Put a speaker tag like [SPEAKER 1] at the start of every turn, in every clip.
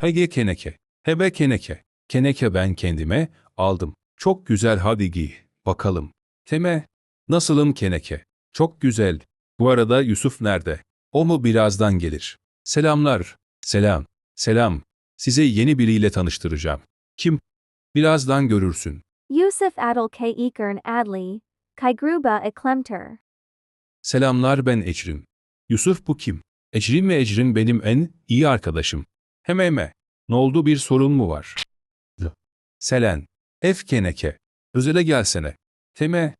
[SPEAKER 1] Hege keneke. Hebe keneke. Keneke ben kendime aldım. Çok güzel hadi giy. Bakalım. Teme. Nasılım keneke? Çok güzel. Bu arada Yusuf nerede? O mu birazdan gelir? Selamlar. Selam. Selam. Size yeni biriyle tanıştıracağım. Kim? Birazdan görürsün.
[SPEAKER 2] Yusuf Adel K. Ekern Adli, Kaigruba Eklemter.
[SPEAKER 1] Selamlar ben Ecrin. Yusuf bu kim? Ecrin ve Ecrin benim en iyi arkadaşım. Hem eme. Ne oldu bir sorun mu var? Selen. F keneke. Özele gelsene. Teme.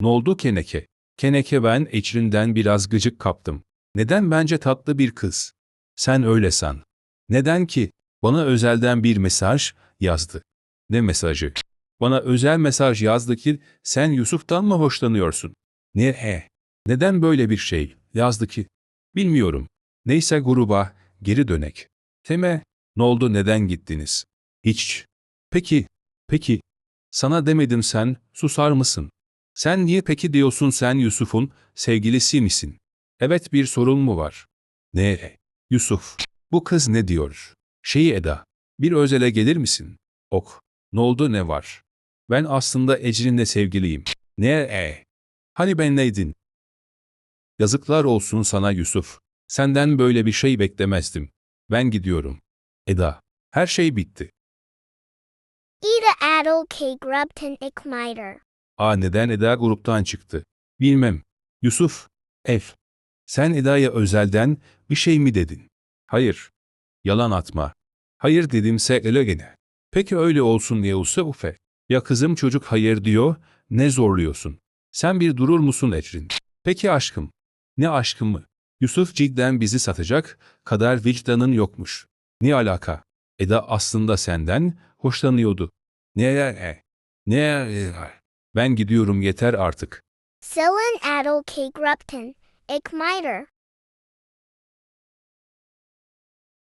[SPEAKER 1] Ne oldu keneke? Keneke ben Ecrin'den biraz gıcık kaptım. Neden bence tatlı bir kız? Sen öyle san. Neden ki? Bana özelden bir mesaj yazdı. Ne mesajı? Bana özel mesaj yazdı ki sen Yusuf'tan mı hoşlanıyorsun? Ne he? Neden böyle bir şey yazdı ki? Bilmiyorum. Neyse gruba geri dönek. Teme, ne oldu neden gittiniz? Hiç. Peki, peki. Sana demedim sen, susar mısın? Sen niye peki diyorsun sen Yusuf'un sevgilisi misin? Evet bir sorun mu var? Ne? Yusuf, bu kız ne diyor? Şeyi Eda, bir özele gelir misin? Ok, ne oldu ne var? Ben aslında Ecrin'le sevgiliyim. Ne e? Hani ben neydin? Yazıklar olsun sana Yusuf. Senden böyle bir şey beklemezdim. Ben gidiyorum. Eda, her şey bitti.
[SPEAKER 3] Ida Adel K. Grubton Ikmiter.
[SPEAKER 1] Aa neden Eda gruptan çıktı? Bilmem. Yusuf, F. Sen Eda'ya özelden bir şey mi dedin? Hayır. Yalan atma. Hayır dedimse öyle gene. Peki öyle olsun diye Ufe. Ya kızım çocuk hayır diyor, ne zorluyorsun? Sen bir durur musun Ecrin? Peki aşkım. Ne aşkım mı? Yusuf cidden bizi satacak kadar vicdanın yokmuş. Ne alaka? Eda aslında senden hoşlanıyordu. Ne e? Ne e? Ben gidiyorum yeter artık.
[SPEAKER 3] Silen Adel K. Grubton Ikmiter.